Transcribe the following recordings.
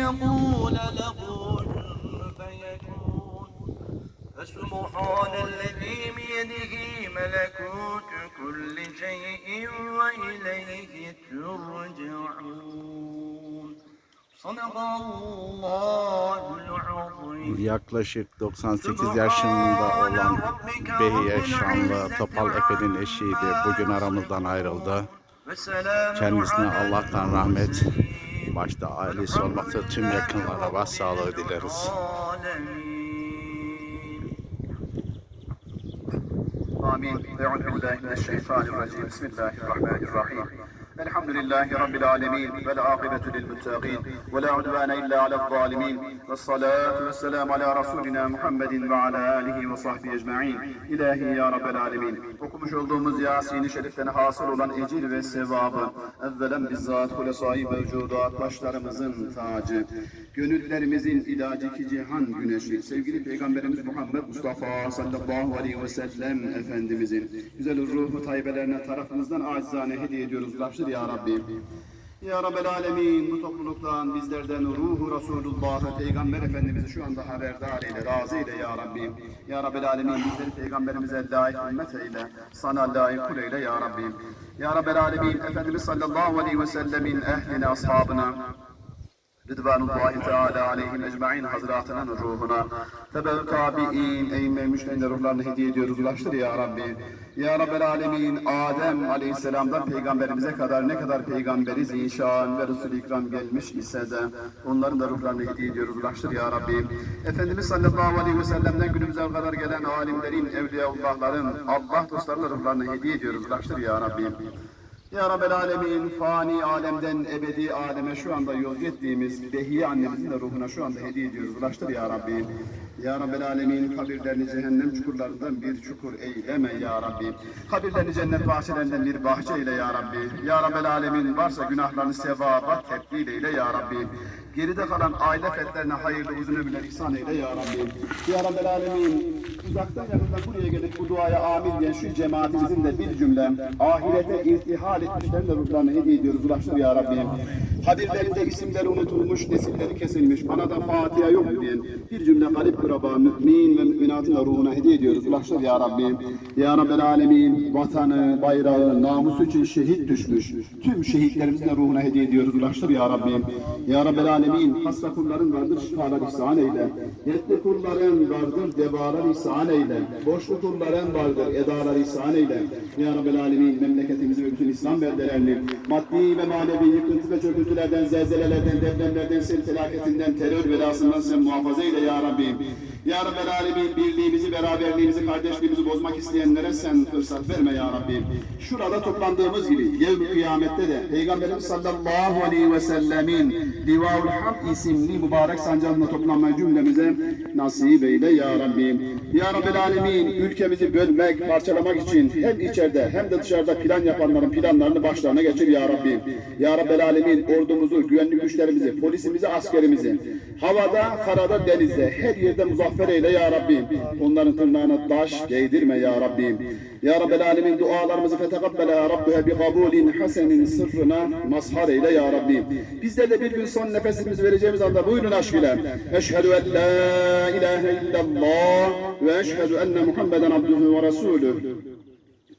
يقول له كن فيكون فسبحان الذي بيده ملكوت كل شيء وإليه ترجعون صدق الله العظيم Yaklaşık 98 yaşında olan Behiye Şanlı Topal Efe'nin eşiydi. Bugün aramızdan ayrıldı. Kendisine Allah'tan rahmet, ki başta ailesi olmakta tüm yakınlara başsağlığı dileriz. Amin. Euzu billahi mineşşeytanirracim. Bismillahirrahmanirrahim. الرجيم بسم الله الرحمن الرحيم الحمد لله رب العالمين والعاقبة للمتقين ولا عدوان إلا على الظالمين والصلاة والسلام على رسولنا محمد وعلى آله وصحبه أجمعين İlahi ya Rabbel Alemin. Okumuş olduğumuz Yasin-i Şerif'ten hasıl olan ecir ve sevabı, evvelen bizzat Hulesai mevcudat başlarımızın tacı, gönüllerimizin ilacı iki cihan güneşi, sevgili Peygamberimiz Muhammed Mustafa sallallahu aleyhi ve sellem Efendimizin güzel ruhu tayyibelerine tarafımızdan acizane hediye ediyoruz. Ulaştır ya Rabbi. Ya Rabbel Alemin bu topluluktan bizlerden ruhu Resulullah'ı Peygamber Efendimiz'i şu anda haberdar eyle, razı eyle Ya Rabbi. Ya Rabbel Alemin bizleri Peygamberimize layık ümmet eyle, sana layık kul eyle Ya Rabbi. Ya Rabbel Alemin Efendimiz sallallahu aleyhi ve sellemin ehline, ashabına, Rıdvanullahi Teala aleyhim ecmain hazretinin ruhuna tebe tabi'in eğme müşterinde ruhlarını hediye ediyoruz ulaştır ya Rabbi. Ya Rabbel alemin Adem aleyhisselamdan peygamberimize kadar ne kadar peygamberiz inşan ve Resul-i İkram gelmiş ise de onların da ruhlarını hediye ediyoruz ulaştır ya Rabbi. Efendimiz sallallahu aleyhi ve sellem'den günümüze kadar gelen alimlerin, evliyaullahların, Allah dostlarına ruhlarını hediye ediyoruz ulaştır ya Rabbi. Ya Rabbel Alemin, fani alemden ebedi aleme şu anda yol ettiğimiz Behiye annemizin de ruhuna şu anda hediye ediyoruz. Ulaştır ya Rabbi. Ya Rabbel Alemin, kabirlerini cehennem çukurlarından bir çukur eyleme ya Rabbi. Kabirlerini cennet bahçelerinden bir bahçe eyle ya Rabbi. Ya Rabbel Alemin, varsa günahlarını sevaba tebdil eyle ya Rabbi. Geride kalan aile fertlerine hayırlı uzun ömürler ihsan eyle ya Rabbi. Ya Rabbel Alemin, uzaktan yakından buraya gelip bu duaya amin diyen şu cemaatimizin de bir cümle ahirete irtihal etmişlerin de ruhlarını hediye ediyoruz. Ulaştır ya Rabbim. Kabirlerinde isimleri unutulmuş, nesilleri kesilmiş, bana da Fatiha yok diyen bir cümle garip kuraba, mümin ve müminatın da ruhuna hediye ediyoruz. Ulaştır ya Rabbim. Ya Rabbel Alemin, vatanı, bayrağı, namusu için şehit düşmüş. Tüm şehitlerimizin de ruhuna hediye ediyoruz. Ulaştır ya Rabbim. Ya Rabbel Alemin, hasta kulların vardır, şifalar ihsan eyle. Yetli kulların vardır, devalar ihsan eyle. Boşlu kulların vardır, edalar ihsan eyle. Ya Rabbel Alemin, memleketimizi ve bütün İslam beldelerini maddi ve manevi yıkıntı ve çöküntülerden, zelzelelerden, depremlerden, sel felaketinden, terör belasından sen muhafaza eyle ya Rabbim. Ya Rabbel Alemin, birliğimizi, beraberliğimizi, kardeşliğimizi bozmak isteyenlere sen fırsat verme ya Rabbim. Şurada toplandığımız gibi, yevmi kıyamette de Peygamberimiz sallallahu aleyhi ve sellemin Livaul Hamd isimli mübarek sancağında toplanmayı cümlemize nasip eyle ya Rabbim. Ya Rabbel Alemin, ülkemizi bölmek, parçalamak için hem içeride hem de dışarıda plan yapanların planlarını başlarına geçir ya Rabbim. Ya Rabbel Alemin, ordumuzu, güvenlik güçlerimizi, polisimizi, askerimizi, havada, karada, denizde, her yerde muzaffer eyle ya Rabbim. Onların tırnağına taş giydirme ya Rabbim. Ya Rabbel Alemin, dualarımızı fetekabbele ya Rabbihe bi kabulin hasenin sırrına mazhar eyle ya Rabbim. Bizler de bir gün son nefesimizi vereceğimiz anda buyurun aşkıyla. Eşhedü en la ilahe illallah ve eşhedü enne Muhammeden abduhu ve resulüh.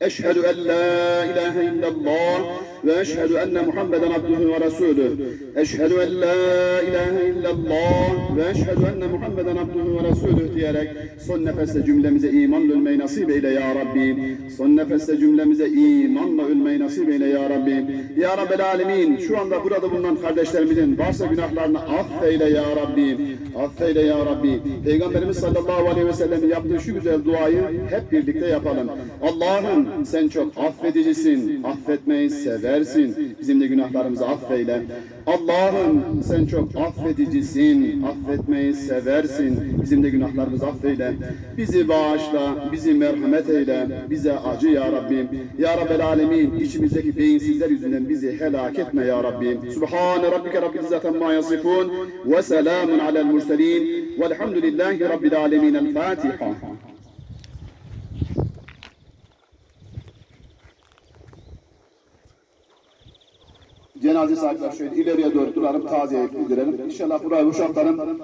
أشهد أن لا إله إلا الله وأشهد أن محمدا عبده ورسوله أشهد أن لا إله إلا الله وأشهد أن محمدا عبده ورسوله diyerek son nefeste cümlemize imanla ölmeyi nasip eyle ya Rabbi. Son nefeste cümlemize imanla ölmeyi nasip eyle ya Rabbi. Ya Rabbel Alemin şu anda burada bulunan kardeşlerimizin varsa günahlarını affeyle ya Rabbi. Affeyle ya Rabbi. Peygamberimiz sallallahu aleyhi ve sellem'in yaptığı şu güzel duayı hep birlikte yapalım. Allah'ım sen çok affedicisin, affetmeyi seversin. Bizim de günahlarımızı affeyle. Allah'ım sen çok affedicisin, affetmeyi seversin. Bizim de günahlarımızı affeyle. Bizi bağışla, bizi merhamet eyle, bize acı ya Rabbim. Ya Rabbel Alemin, içimizdeki beyinsizler yüzünden bizi helak etme ya Rabbim. Subhane Rabbike Rabbil İzzet amma yasifun ve selamun alel murselin velhamdülillahi Rabbil Alemin. El Fatiha. Cenaze sahipleri şöyle ileriye doğru duralım, taziye bildirelim. İnşallah buraya uşakların